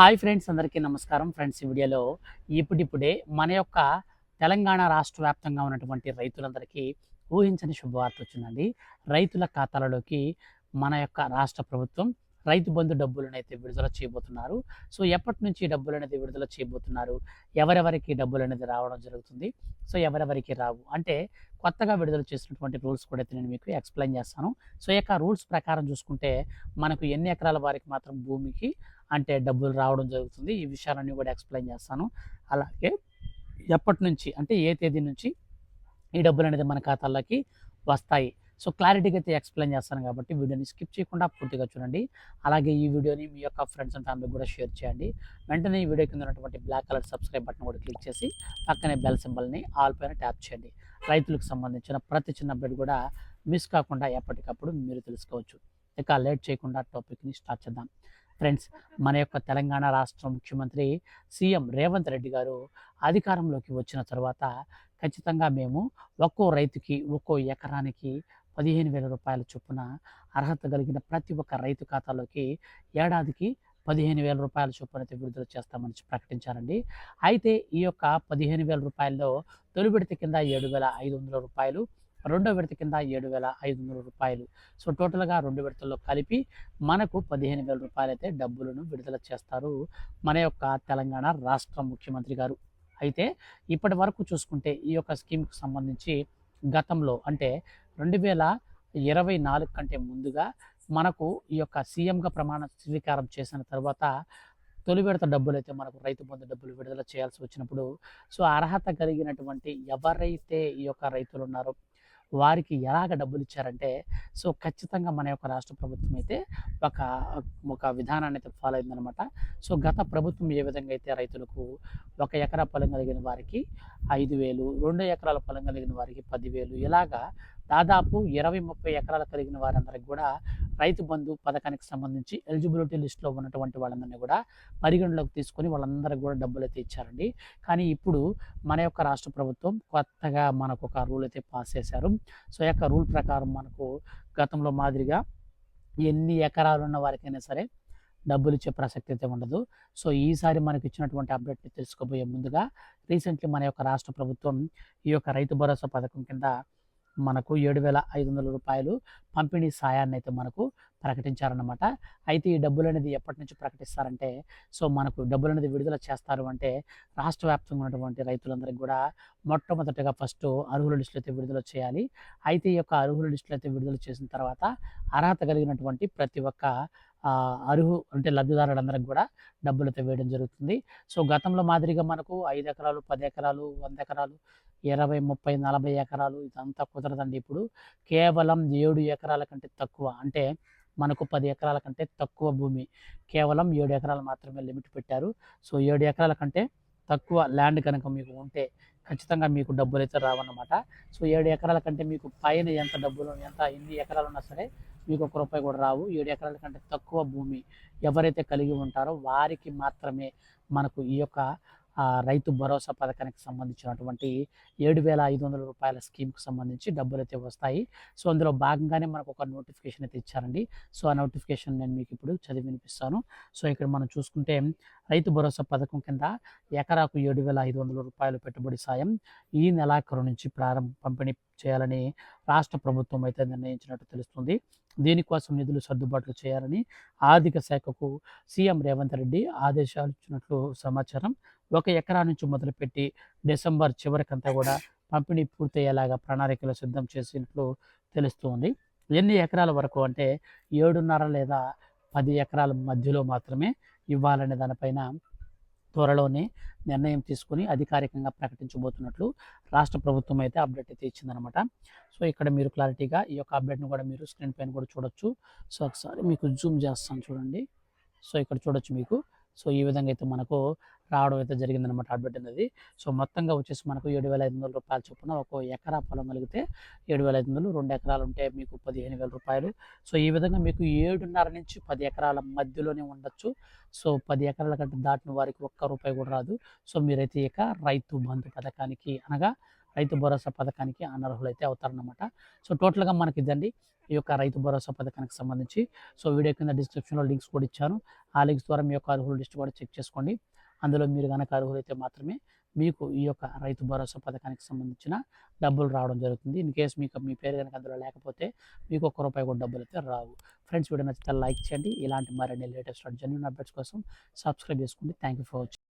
Hi friends అందరికీ నమస్కారం. Friends ఈ వీడియోలో ఇప్పుడిప్పుడే మన యొక్క తెలంగాణ రాష్ట్ర వ్యాప్తంగా ఉన్నటువంటి రైతులందరికీ ఊహించని శుభవార్త వచ్చిందండి. రైతుల ఖాతాలలోకి మన యొక్క రాష్ట్ర ప్రభుత్వం రైతు బంధు డబ్బులను అయితే విడుదల చేయబోతున్నారు. సో ఎప్పటి నుంచి డబ్బులు అనేది విడుదల చేయబోతున్నారు? ఎవరెవరికి డబ్బులు అనేది రావడం జరుగుతుంది? సో ఎవరెవరికి రావు? అంటే కొత్తగా విడుదల చేసినటువంటి రూల్స్ కూడా అయితే నేను మీకు ఎక్స్ప్లెయిన్ చేస్తాను. సో యొక్క రూల్స్ ప్రకారం చూసుకుంటే మనకు ఎన్ని ఎకరాల వారికి మాత్రం భూమికి అంటే డబ్బులు రావడం జరుగుతుంది. ఈ విషయాలన్నీ కూడా ఎక్స్ప్లెయిన్ చేస్తాను. అలాగే ఎప్పటి నుంచి అంటే ఏ తేదీ నుంచి ఈ డబ్బులు అనేది మన ఖాతాల్లోకి వస్తాయి. సో క్లారిటీగా అయితే ఎక్స్ప్లెయిన్ చేస్తాను కాబట్టి వీడియోని స్కిప్ చేయకుండా పూర్తిగా చూడండి. అలాగే ఈ వీడియోని మీ యొక్క ఫ్రెండ్స్ అండ్ ఫ్యామిలీ కూడా షేర్ చేయండి. వెంటనే ఈ వీడియో కింద ఉన్నటువంటి బ్లాక్ కలర్ సబ్స్క్రైబ్ బటన్ కూడా క్లిక్ చేసి పక్కనే బెల్ సింబల్ని ఆల్ పైన ట్యాప్ చేయండి. రైతులకు సంబంధించిన ప్రతి చిన్న అప్డేట్ కూడా మిస్ కాకుండా ఎప్పటికప్పుడు మీరు తెలుసుకోవచ్చు. ఇక లేట్ చేయకుండా టాపిక్ని స్టార్ట్ చేద్దాం. ఫ్రెండ్స్ మన యొక్క తెలంగాణ రాష్ట్ర ముఖ్యమంత్రి సీఎం రేవంత్ రెడ్డి గారు అధికారంలోకి వచ్చిన తర్వాత ఖచ్చితంగా మేము ఒక్కో రైతుకి ఒక్కో ఎకరానికి పదిహేను వేల రూపాయల చొప్పున అర్హత కలిగిన ప్రతి ఒక్క రైతు ఖాతాలోకి ఏడాదికి పదిహేను వేల రూపాయల చొప్పున అయితే విడుదల చేస్తామని ప్రకటించారండి. అయితే ఈ యొక్క పదిహేను వేల రూపాయల్లో తొలి విడత కింద ఏడు వేల ఐదు వందల రూపాయలు రెండో విడత కింద ఏడు వేల ఐదు వందల రూపాయలు. సో టోటల్గా రెండు విడతల్లో కలిపి మనకు పదిహేను వేల రూపాయలు అయితే డబ్బులను విడుదల చేస్తారు మన యొక్క తెలంగాణ రాష్ట్ర ముఖ్యమంత్రి గారు. అయితే ఇప్పటి వరకు చూసుకుంటే ఈ యొక్క స్కీమ్కి సంబంధించి గతంలో అంటే రెండు వేల ఇరవై నాలుగు కంటే ముందుగా మనకు ఈ యొక్క సీఎంగా ప్రమాణ స్వీకారం చేసిన తర్వాత తొలి విడత డబ్బులు అయితే మనకు రైతు బంధు డబ్బులు విడుదల చేయాల్సి వచ్చినప్పుడు సో అర్హత కలిగినటువంటి ఎవరైతే ఈ యొక్క రైతులు ఉన్నారో వారికి ఎలాగ డబ్బులు ఇచ్చారంటే సో ఖచ్చితంగా మన యొక్క రాష్ట్ర ప్రభుత్వం అయితే ఒక ఒక విధానాన్ని అయితే ఫాలో అయిందనమాట సో గత ప్రభుత్వం ఏ విధంగా అయితే రైతులకు ఒక ఎకరా పొలం కలిగిన వారికి ఐదు వేలు రెండు ఎకరాల పొలం కలిగిన వారికి పదివేలు ఇలాగా దాదాపు ఇరవై ముప్పై ఎకరాలు కలిగిన వారందరికి కూడా రైతు బంధు పథకానికి సంబంధించి ఎలిజిబిలిటీ లిస్ట్లో ఉన్నటువంటి వాళ్ళందరినీ కూడా పరిగణలోకి తీసుకొని వాళ్ళందరికీ కూడా డబ్బులు అయితే ఇచ్చారండి. కానీ ఇప్పుడు మన యొక్క రాష్ట్ర ప్రభుత్వం కొత్తగా మనకు ఒక రూల్ అయితే పాస్ చేశారు. సో ఈ యొక్క రూల్ ప్రకారం మనకు గతంలో మాదిరిగా ఎన్ని ఎకరాలు ఉన్న వారికైనా సరే డబ్బులు ఇచ్చే ప్రసక్తి అయితే ఉండదు. సో ఈసారి మనకి ఇచ్చినటువంటి అప్డేట్ని తెలుసుకోబోయే ముందుగా రీసెంట్లీ మన యొక్క రాష్ట్ర ప్రభుత్వం ఈ యొక్క రైతు భరోసా పథకం కింద మనకు ఏడు వేల ఐదు వందల రూపాయలు పంపిణీ సాయాన్ని అయితే మనకు ప్రకటించారనమాట అయితే ఈ డబ్బులు అనేది ఎప్పటి నుంచి ప్రకటిస్తారంటే సో మనకు డబ్బులు అనేది విడుదల చేస్తారు అంటే రాష్ట్ర వ్యాప్తంగా ఉన్నటువంటి రైతులందరికీ కూడా మొట్టమొదటిగా ఫస్ట్ అర్హుల లిస్టులు అయితే విడుదల చేయాలి. అయితే ఈ యొక్క అర్హుల లిస్టులు అయితే విడుదల చేసిన తర్వాత అర్హత కలిగినటువంటి ప్రతి ఒక్క అర్హు అంటే లబ్ధిదారులందరికి కూడా డబ్బులతో వేయడం జరుగుతుంది. సో గతంలో మాదిరిగా మనకు ఐదు ఎకరాలు పది ఎకరాలు వంద ఎకరాలు ఇరవై ముప్పై నలభై ఎకరాలు ఇదంతా కుదరదండి. ఇప్పుడు కేవలం ఏడు ఎకరాల కంటే తక్కువ అంటే మనకు పది ఎకరాల కంటే తక్కువ భూమి. కేవలం ఏడు ఎకరాలు మాత్రమే లిమిట్ పెట్టారు. సో ఏడు ఎకరాల కంటే తక్కువ ల్యాండ్ కనుక మీకు ఉంటే ఖచ్చితంగా మీకు డబ్బులు అయితే రావన్నమాట. సో ఏడు ఎకరాల కంటే మీకు పైన ఎంత డబ్బులు ఎంత ఎన్ని ఎకరాలు ఉన్నా సరే మీకు ఒక రూపాయి కూడా రావు. ఏడు ఎకరాల కంటే తక్కువ భూమి ఎవరైతే కలిగి ఉంటారో వారికి మాత్రమే మనకు ఈ యొక్క రైతు భరోసా పథకానికి సంబంధించినటువంటి ఏడు వేల ఐదు వందల రూపాయల స్కీమ్కి సంబంధించి డబ్బులు అయితే వస్తాయి. సో అందులో భాగంగానే మనకు ఒక నోటిఫికేషన్ అయితే ఇచ్చారండి. సో ఆ నోటిఫికేషన్ నేను మీకు ఇప్పుడు చదివి వినిపిస్తాను. సో ఇక్కడ మనం చూసుకుంటే రైతు భరోసా పథకం కింద ఎకరాకు ఏడు వేల ఐదు వందల రూపాయలు పెట్టుబడి సాయం ఈ నెలాఖరు నుంచి ప్రారంభ పంపిణీ చేయాలని రాష్ట్ర ప్రభుత్వం అయితే నిర్ణయించినట్టు తెలుస్తుంది. దీనికోసం నిధులు సర్దుబాట్లు చేయాలని ఆర్థిక శాఖకు సీఎం రేవంత్ రెడ్డి ఆదేశాలు ఇచ్చినట్లు సమాచారం ఒక ఎకరా నుంచి మొదలుపెట్టి డిసెంబర్ చివరికంతా కూడా పంపిణీ పూర్తయ్యేలాగా ప్రణాళికలు సిద్ధం చేసినట్లు తెలుస్తుంది. ఎన్ని ఎకరాల వరకు అంటే ఏడున్నర లేదా పది ఎకరాల మధ్యలో మాత్రమే ఇవ్వాలనే దానిపైన త్వరలోనే నిర్ణయం తీసుకుని అధికారికంగా ప్రకటించబోతున్నట్లు రాష్ట్ర ప్రభుత్వం అయితే అప్డేట్ అయితే ఇచ్చిందనమాట సో ఇక్కడ మీరు క్లారిటీగా ఈ యొక్క అప్డేట్ను కూడా మీరు స్క్రీన్ పైన కూడా చూడొచ్చు. సో ఒకసారి మీకు జూమ్ చేస్తాను చూడండి. సో ఇక్కడ చూడొచ్చు మీకు. సో ఈ విధంగా అయితే మనకు రావడం అయితే జరిగిందనమాట అప్డేట్ అనేది. సో మొత్తంగా వచ్చేసి మనకు ఏడు వేల ఐదు వందల రూపాయల చొప్పున ఒక ఎకరా పొలం కలిగితే ఏడు వేల ఐదు వందలు రెండు ఎకరాలు ఉంటే మీకు పదిహేను వేల రూపాయలు. సో ఈ విధంగా మీకు ఏడున్నర నుంచి పది ఎకరాల మధ్యలోనే ఉండొచ్చు. సో పది ఎకరాల కంటే దాటిన వారికి ఒక్క రూపాయి కూడా రాదు. సో మీరైతే ఇక రైతు బంధు పథకానికి అనగా రైతు భరోసా పథకానికి అనర్హులైతే అవుతారనమాట సో టోటల్గా మనకి ఇదండి ఈ యొక్క రైతు భరోసా పథకానికి సంబంధించి. సో వీడియో కింద డిస్క్రిప్షన్లో లింక్స్ కూడా ఇచ్చాను. ఆ లింక్స్ ద్వారా మీ యొక్క అర్హుల లిస్ట్ కూడా చెక్ చేసుకోండి. అందులో మీరు కనుక అర్హులైతే మాత్రమే మీకు ఈ యొక్క రైతు భరోసా పథకానికి సంబంధించిన డబ్బులు రావడం జరుగుతుంది. ఇన్ కేసు మీకు మీ పేరు కనుక అందులో లేకపోతే మీకు ఒక్క రూపాయి కూడా డబ్బులు అయితే రావు. ఫ్రెండ్స్ వీడియో నచ్చితే లైక్ చేయండి. ఇలాంటి మరిన్ని లేటెస్ట్ జెన్యున్ అప్డేట్స్ కోసం సబ్స్క్రైబ్ చేసుకోండి. Thank you for watching